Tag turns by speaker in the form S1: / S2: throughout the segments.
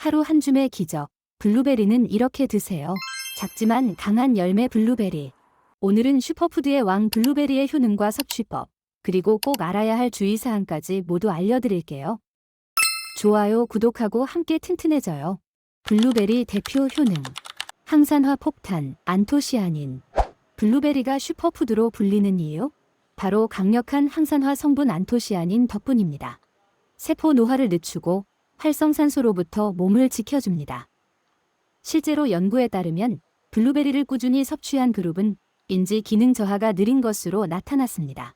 S1: 하루 한 줌의 기적. 블루베리는 이렇게 드세요. 작지만 강한 열매 블루베리. 오늘은 슈퍼푸드의 왕 블루베리의 효능과 섭취법, 그리고 꼭 알아야 할 주의사항까지 모두 알려드릴게요. 좋아요, 구독하고 함께 튼튼해져요. 블루베리 대표 효능. 항산화 폭탄, 안토시아닌. 블루베리가 슈퍼푸드로 불리는 이유? 바로 강력한 항산화 성분 안토시아닌 덕분입니다. 세포 노화를 늦추고 활성산소로부터 몸을 지켜줍니다. 실제로 연구에 따르면 블루베리를 꾸준히 섭취한 그룹은 인지 기능 저하가 느린 것으로 나타났습니다.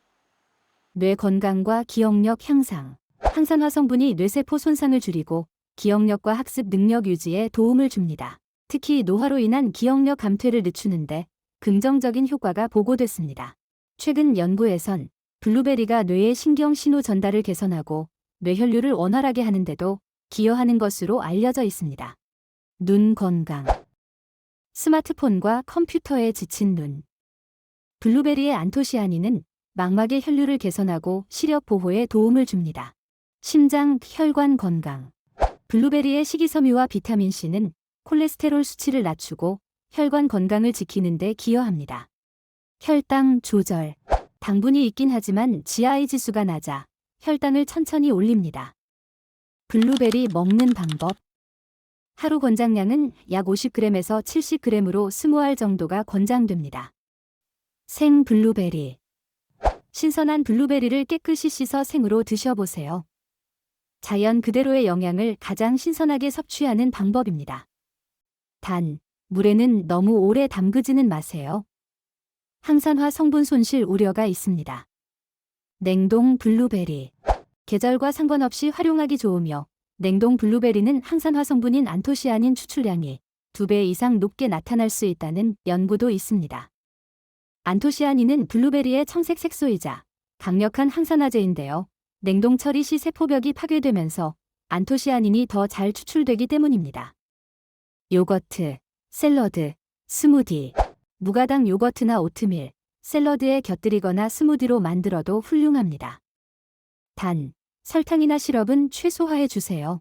S1: 뇌 건강과 기억력 향상, 항산화 성분이 뇌세포 손상을 줄이고 기억력과 학습 능력 유지에 도움을 줍니다. 특히 노화로 인한 기억력 감퇴를 늦추는데 긍정적인 효과가 보고됐습니다. 최근 연구에선 블루베리가 뇌의 신경 신호 전달을 개선하고 뇌혈류를 원활하게 하는데도 기여하는 것으로 알려져 있습니다. 눈 건강. 스마트폰과 컴퓨터에 지친 눈. 블루베리의 안토시아닌은 망막의 혈류를 개선하고 시력 보호에 도움을 줍니다. 심장, 혈관 건강. 블루베리의 식이섬유와 비타민C는 콜레스테롤 수치를 낮추고 혈관 건강을 지키는 데 기여합니다. 혈당 조절. 당분이 있긴 하지만 GI 지수가 낮아 혈당을 천천히 올립니다. 블루베리 먹는 방법. 하루 권장량은 약 50g에서 70g으로 20알 정도가 권장됩니다. 생 블루베리. 신선한 블루베리를 깨끗이 씻어 생으로 드셔보세요. 자연 그대로의 영양을 가장 신선하게 섭취하는 방법입니다. 단, 물에는 너무 오래 담그지는 마세요. 항산화 성분 손실 우려가 있습니다. 냉동 블루베리. 계절과 상관없이 활용하기 좋으며 냉동 블루베리는 항산화 성분인 안토시아닌 추출량이 2배 이상 높게 나타날 수 있다는 연구도 있습니다. 안토시아닌은 블루베리의 청색 색소이자 강력한 항산화제인데요. 냉동 처리 시 세포벽이 파괴되면서 안토시아닌이 더 잘 추출되기 때문입니다. 요거트, 샐러드, 스무디, 무가당 요거트나 오트밀, 샐러드에 곁들이거나 스무디로 만들어도 훌륭합니다. 단, 설탕이나 시럽은 최소화해 주세요.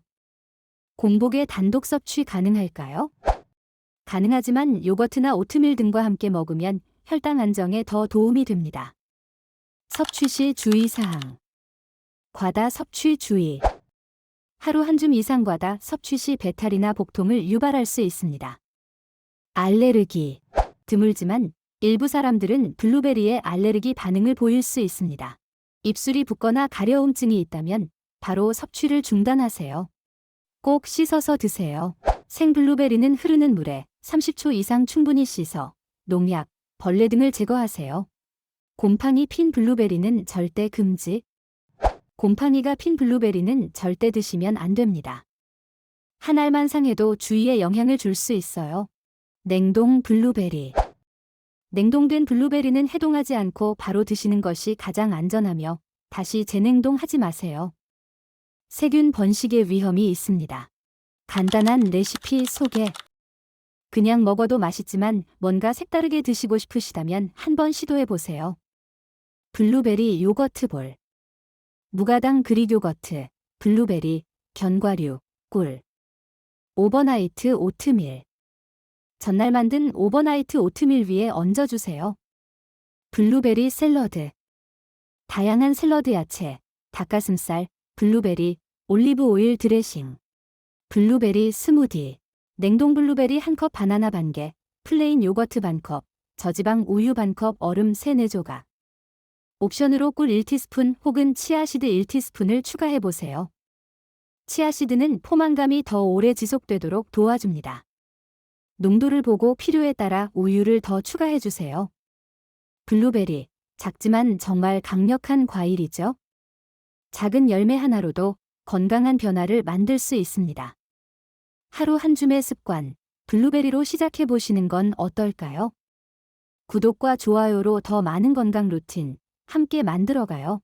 S1: 공복에 단독 섭취 가능할까요? 가능하지만 요거트나 오트밀 등과 함께 먹으면 혈당 안정에 더 도움이 됩니다. 섭취 시 주의사항. 과다 섭취 주의. 하루 한 줌 이상 과다 섭취 시 배탈이나 복통을 유발할 수 있습니다. 알레르기. 드물지만 일부 사람들은 블루베리에 알레르기 반응을 보일 수 있습니다. 입술이 붓거나 가려움증이 있다면 바로 섭취를 중단하세요. 꼭 씻어서 드세요. 생 블루베리는 흐르는 물에 30초 이상 충분히 씻어 농약, 벌레 등을 제거하세요. 곰팡이 핀 블루베리는 절대 금지. 곰팡이가 핀 블루베리는 절대 드시면 안 됩니다. 한 알만 상해도 주위에 영향을 줄 수 있어요. 냉동 블루베리. 냉동된 블루베리는 해동하지 않고 바로 드시는 것이 가장 안전하며 다시 재냉동하지 마세요. 세균 번식의 위험이 있습니다. 간단한 레시피 소개. 그냥 먹어도 맛있지만 뭔가 색다르게 드시고 싶으시다면 한번 시도해 보세요. 블루베리 요거트 볼. 무가당 그릭 요거트, 블루베리, 견과류, 꿀. 오버나이트 오트밀. 전날 만든 오버나이트 오트밀 위에 얹어주세요. 블루베리 샐러드. 다양한 샐러드 야채, 닭가슴살, 블루베리, 올리브 오일 드레싱. 블루베리 스무디. 냉동 블루베리 한 컵 바나나 반 개, 플레인 요거트 반 컵, 저지방 우유 반 컵 얼음 3, 4조각. 옵션으로 꿀 1티스푼 혹은 치아시드 1티스푼을 추가해 보세요. 치아시드는 포만감이 더 오래 지속되도록 도와줍니다. 농도를 보고 필요에 따라 우유를 더 추가해 주세요. 블루베리, 작지만 정말 강력한 과일이죠. 작은 열매 하나로도 건강한 변화를 만들 수 있습니다. 하루 한 줌의 습관, 블루베리로 시작해 보시는 건 어떨까요? 구독과 좋아요로 더 많은 건강 루틴 함께 만들어가요.